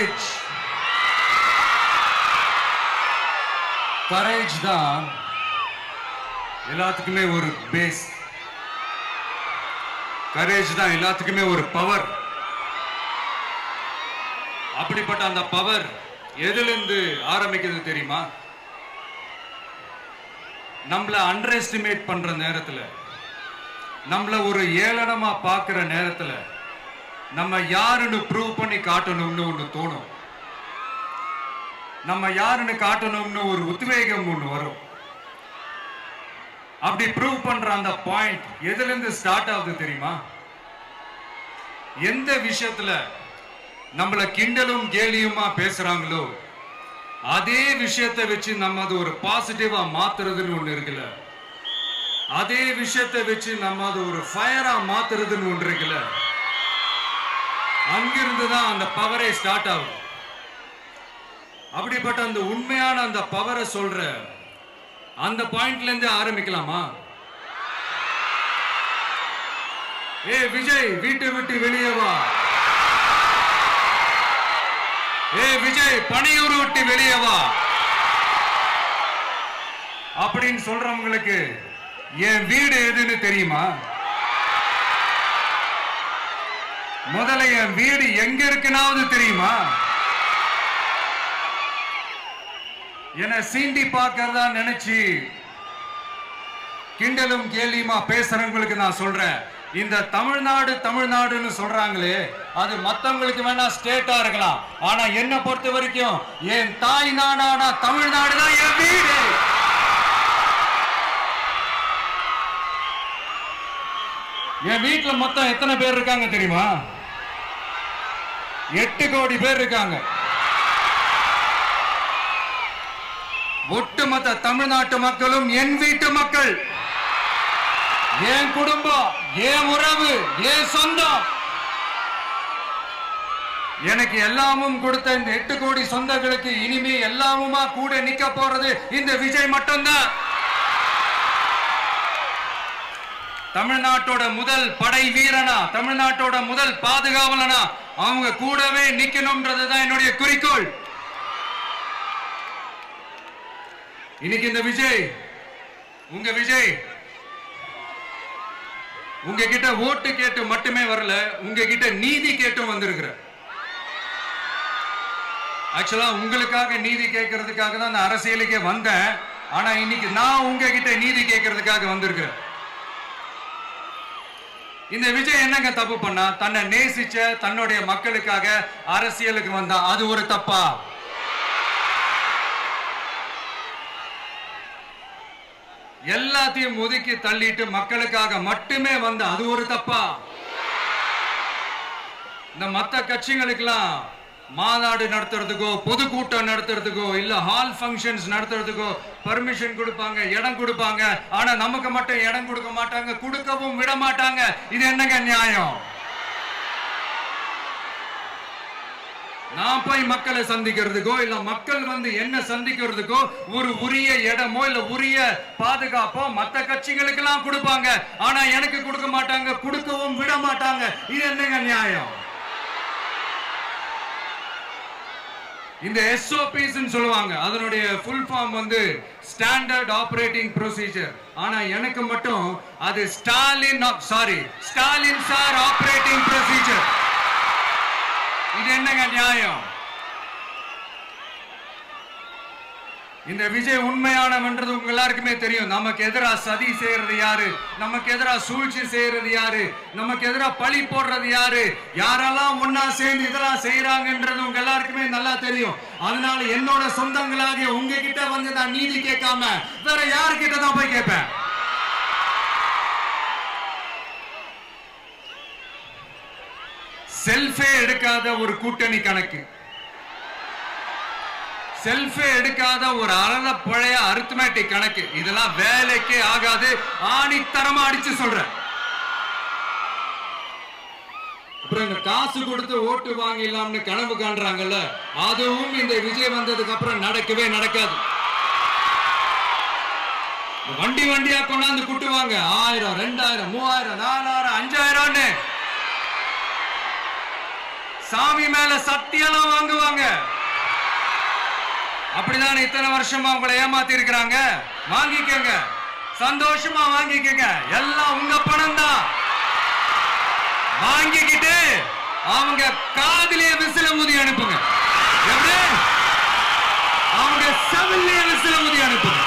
Courage courage தான் எல்லாத்துக்குமே ஒரு பேஸ் கரேஜ் தான் எல்லாத்துக்குமே ஒரு பவர் அப்படிப்பட்ட அந்த பவர் எதிலிருந்து ஆரம்பிக்கிறது தெரியுமா? நம்மள அண்டர் எஸ்டிமேட் பண்ற நேரத்துல நம்மள ஒரு ஏளனமா பார்க்குற நேரத்துல நம்ம யாருன்னு ப்ரூவ் பண்ணி காட்டணும்னு ஒன்று தோணும். நம்ம யாருன்னு காட்டணும்னு ஒரு உத்வேகம் ஒன்று வரும். அப்படி ப்ரூவ் பண்ற அந்த பாயிண்ட் எதுல இருந்து ஸ்டார்ட் ஆகுது தெரியுமா? எந்த விஷயத்துல நம்மள கிண்டலும் கேலியுமா பேசுறாங்களோ அதே விஷயத்தை வச்சு நம்ம அது ஒரு பாசிட்டிவா மாத்துறதுன்னு ஒண்ணு இருக்குல்ல. அதே விஷயத்தை வச்சு நம்ம அது ஒரு ஃபயரா மாத்துறதுன்னு ஒன்று இருக்குல்ல. அங்கிருந்து தான் அந்த பவரே ஸ்டார்ட் ஆகும். அப்படிப்பட்ட அந்த உண்மையான அந்த பவரை சொல்ற அந்த பாயிண்ட்ல இருந்து ஆரம்பிக்கலாமா? ஏ விஜய் வீட்டை விட்டு வெளியே வா. ஏ விஜய் பணியூர் விட்டு வெளியே வா. அப்படின்னு சொல்றவங்களுக்கு என் வீடு எதுன்னு தெரியுமா? முதல்ல என் வீடு எங்க இருக்குனாவது தெரியுமா? என்னை சீண்டி பார்க்கறதா நினைச்சு கிண்டலும் கேலியுமா பேசுறவங்களுக்கு நான் சொல்றேன். இந்த தமிழ்நாடு தமிழ்நாடுன்னு சொல்றாங்களே அது மத்தவங்களுக்கு வேணா ஸ்டேட்டா இருக்கலாம். ஆனா என்ன பொறுத்த வரைக்கும் என் தாய் நாடானா தமிழ்நாடு தான் என் வீடு. என் வீட்டுல மொத்தம் எத்தனை பேர் இருக்காங்க தெரியுமா? எட்டு கோடி பேர் இருக்காங்க. ஒட்டுமொத்த தமிழ்நாட்டு மக்களும் என் வீட்டு மக்கள். என் குடும்பம் என் உறவு என் சொந்தம். எனக்கு எல்லாமும் கொடுத்த இந்த எட்டு கோடி சொந்தங்களுக்கு இனிமே எல்லாமுமா கூட நிக்க போறது இந்த விஜய் மட்டும்தான். தமிழ்நாட்டோட முதல் படை வீரனா தமிழ்நாட்டோட முதல் பாதுகாவலனா அவங்க கூடவே நிக்கணும்ன்றது தான் என்னுடைய குறிக்கோள். இன்னைக்கு இந்த விஜய் உங்க விஜய் உங்ககிட்ட ஓட்டு கேட்டு மட்டுமே வரல உங்ககிட்ட நீதி கேட்டும் வந்திருக்கிற ஆக்சுவலா உங்களுக்காக நீதி கேட்கறதுக்காக தான் நான் அரசியலுக்கே வந்தேன். ஆனா இன்னைக்கு நான் உங்ககிட்ட நீதி கேட்கறதுக்காக வந்திருக்கிறேன். இந்த விஜய் என்னங்க தப்பு பண்ணா? தன்னை நேசிச்ச தன்னுடைய மக்களுக்காக அரசியலுக்கு வந்தா. அது ஒரு தப்பா? எல்லாத்தையும் ஒதுக்கி தள்ளிட்டு மக்களுக்காக மட்டுமே வந்த அது ஒரு தப்பா? இந்த மத்த கட்சிகளுக்கெல்லாம் மாநாடு நடத்துறதுக்கோ பொதுக்கூட்டம் நடத்துறதுக்கோ இல்ல ஹால் ஃபங்க்ஷன்ஸ் நடத்துறதுக்கோ பர்மிஷன் கொடுப்பாங்க இடம் கொடுப்பாங்க. ஆனா நமக்கு மட்டும் இடம் கொடுக்க மாட்டாங்க கொடுக்கவும் விட மாட்டாங்க. இது என்னங்க நியாயம்? நான் போய் மக்களை சந்திக்கிறதுக்கோ இல்ல மக்கள் வந்து என்ன சந்திக்கிறதுக்கோ ஒரு உரிய இடமோ இல்ல உரிய பாதுகாப்போ மத்த கட்சிகளுக்கெல்லாம் கொடுப்பாங்க. ஆனா எனக்கு கொடுக்க மாட்டாங்க கொடுக்கவும் விட மாட்டாங்க. இது என்னங்க நியாயம்? இந்த எஸ்ஓபிஸ் சொல்லுவாங்க. அதனுடைய ஃபுல் ஃபார்ம் வந்து ஸ்டாண்டர்ட் ஆபரேட்டிங் ப்ரொசீஜர் ஆனா எனக்கு மட்டும் அது Stalin sorry Stalin sir operating procedure இது என்னங்க நியாயம்? இந்த விஜய் உண்மையானவன்றது உங்க எல்லாருக்குமே தெரியும். நமக்கு எதிராக சதி செய்யறது யாரு? நமக்கு எதிராக சூழ்ச்சி செய்யறது யாரு? நமக்கு எதிராக பழி போடுறது யாரு? யாரெல்லாம் ஒன்னா சேர்ந்து இதெல்லாம் செய்யறாங்கன்றது உங்க எல்லாருக்குமே நல்லா தெரியும். அதனால என்னோட சொந்தங்களாகிய உங்ககிட்ட வந்து நான் நீதி கேட்காம வேற யாருக்கிட்ட தான் போய் கேட்பேன்? செல்ஃபே எடுக்காத ஒரு கூட்டணி கணக்கு. செல்ஃபே எடுக்காத ஒரு அறத பழைய அரித்மேட்டிக் கணக்கு. இதெல்லாம் வேலைக்கே ஆகாது. ஆணித்தரமா அடிச்சு சொல்றேன். அப்புறம் இந்த காசு கொடுத்து ஓட்டு வாங்கிடலாம்னு கனவு காண்றாங்கல்ல அதுவும் இந்த விஜய் வந்ததுக்கு அப்புறம் நடக்கவே நடக்காது. வண்டி வண்டியா கொண்டாந்து குட்டுவாங்க. ஆயிரம் ரெண்டாயிரம் மூவாயிரம் நாலாயிரம் அஞ்சாயிரம்னு. சாமி மேல சத்தியெல்லாம் வாங்குவாங்க. அப்படிதான் இத்தனை வருஷமா உங்களை ஏமாத்தி இருக்கிறாங்க வாங்கிக்கங்க. சந்தோஷமா வாங்கிக்கங்க. எல்லாம் உங்க பணம் தான் வாங்கிக்கிட்டு அவங்க காதிலே விசில ஊதி அனுப்புங்க. அவங்க செவிலே விசில ஊதி அனுப்புங்க.